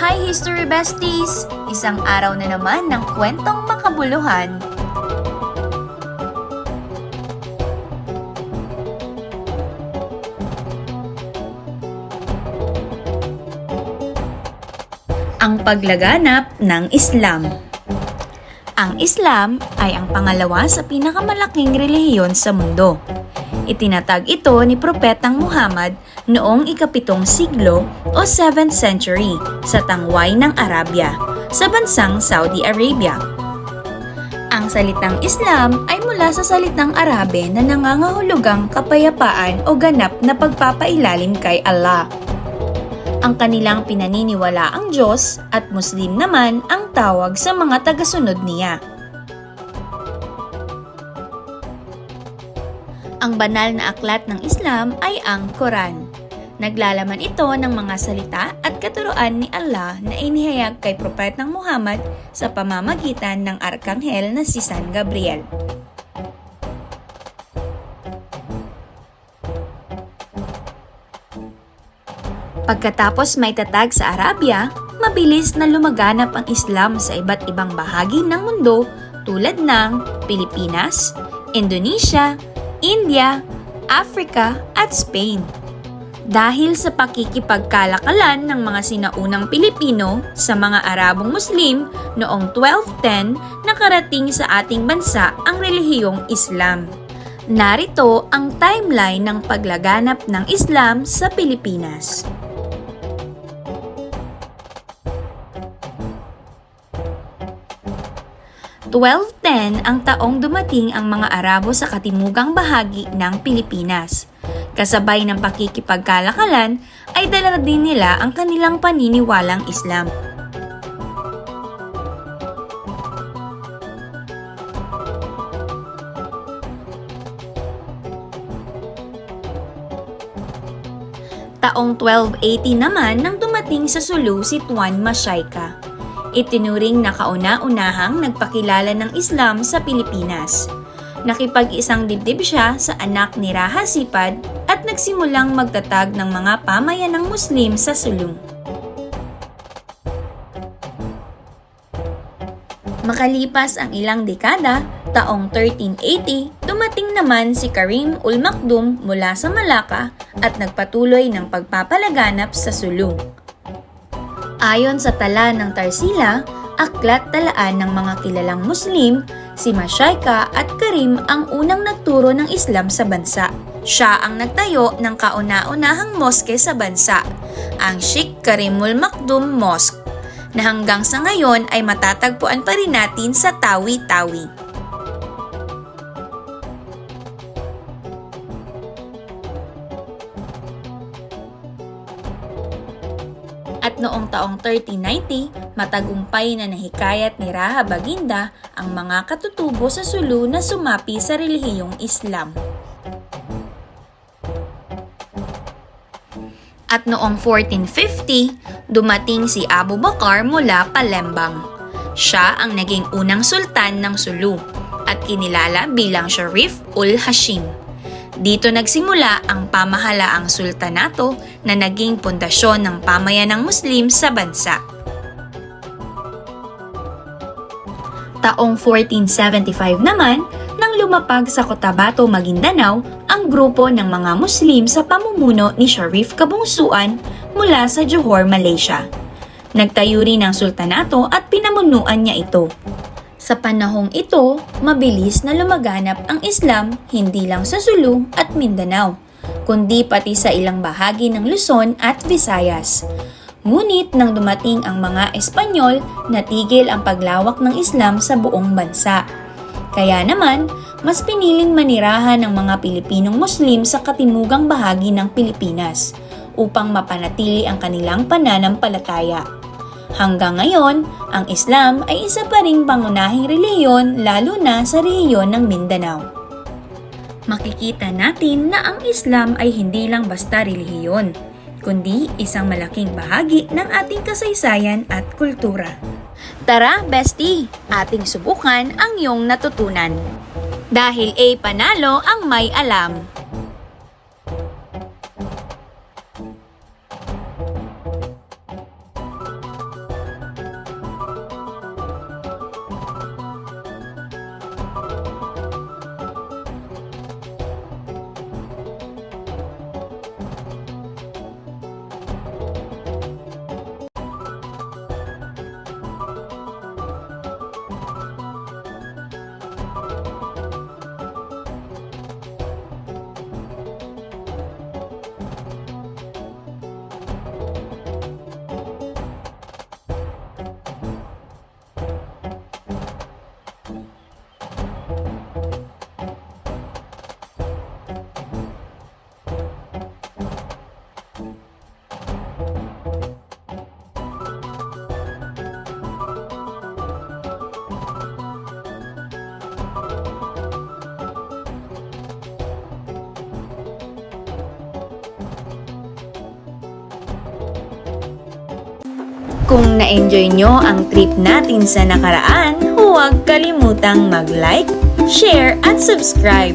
Hi History Besties! Isang araw na naman ng kwentong makabuluhan. Ang paglaganap ng Islam Ang Islam ay ang pangalawa sa pinakamalaking relihiyon sa mundo. Itinatag ito ni Propetang Muhammad noong ikapitong siglo o 7th century sa tangway ng Arabia sa bansang Saudi Arabia. Ang salitang Islam ay mula sa salitang Arabe na nangangahulugang kapayapaan o ganap na pagpapailalim kay Allah. Ang kanilang pinaniniwala ang Diyos at Muslim naman ang tawag sa mga tagasunod niya. Ang banal na aklat ng Islam ay ang Quran. Naglalaman ito ng mga salita at katuruan ni Allah na inihayag kay Propetang Muhammad sa pamamagitan ng Arkanghel na si San Gabriel. Pagkatapos may tatag sa Arabia, mabilis na lumaganap ang Islam sa iba't ibang bahagi ng mundo tulad ng Pilipinas, Indonesia, India, Africa at Spain. Dahil sa pakikipagkalakalan ng mga sinaunang Pilipino sa mga Arabong Muslim noong 1210 nakarating sa ating bansa ang relihiyong Islam. Narito ang timeline ng paglaganap ng Islam sa Pilipinas. 1210 ang taong dumating ang mga Arabo sa katimugang bahagi ng Pilipinas. Kasabay ng pakikipagkalakalan ay dala din nila ang kanilang paniniwalang Islam. Taong 1280 naman nang dumating sa Sulu si Tuan Masyayka. Itinuring na kauna-unahang nagpakilala ng Islam sa Pilipinas. Nakipag-isang dibdib siya sa anak ni Raha Sipad at nagsimulang magtatag ng mga pamayanang Muslim sa Sulong. Makalipas ang ilang dekada, taong 1380, dumating naman si Karim ul Makdum mula sa Malacca at nagpatuloy ng pagpapalaganap sa Sulong. Ayon sa tala ng Tarsila, aklat talaan ng mga kilalang Muslim, si Mashaika at Karim ang unang nagturo ng Islam sa bansa. Siya ang nagtayo ng kauna-unahang moske sa bansa, ang Sheikh Karimul Makdum Mosque, na hanggang sa ngayon ay matatagpuan pa rin natin sa Tawi-Tawi. At noong taong 1390, matagumpay na nahikayat ni Raha Baginda ang mga katutubo sa Sulu na sumapi sa relihiyong Islam. At noong 1450, dumating si Abu Bakar mula Palembang. Siya ang naging unang sultan ng Sulu at kinilala bilang Sharif ul Hashim. Dito nagsimula ang pamahalaang sultanato na naging pundasyon ng pamayanang Muslim sa bansa. Taong 1475 naman, nang lumapag sa Cotabato, Maguindanao, ang grupo ng mga Muslim sa pamumuno ni Sharif Kabungsuan mula sa Johor, Malaysia. Nagtayo rin ng sultanato at pinamunuan niya ito. Sa panahong ito, mabilis na lumaganap ang Islam hindi lang sa Sulu at Mindanao, kundi pati sa ilang bahagi ng Luzon at Visayas. Ngunit nang dumating ang mga Espanyol, natigil ang paglawak ng Islam sa buong bansa. Kaya naman, mas piniling manirahan ng mga Pilipinong Muslim sa katimugang bahagi ng Pilipinas upang mapanatili ang kanilang pananampalataya. Hanggang ngayon, ang Islam ay isa pa ring pangunahing relihiyon lalo na sa rehiyon ng Mindanao. Makikita natin na ang Islam ay hindi lang basta relihiyon, kundi isang malaking bahagi ng ating kasaysayan at kultura. Tara, bestie! Ating subukan ang iyong natutunan. Dahil A panalo ang may alam. Kung na-enjoy nyo ang trip natin sa nakaraan, huwag kalimutang mag-like, share at subscribe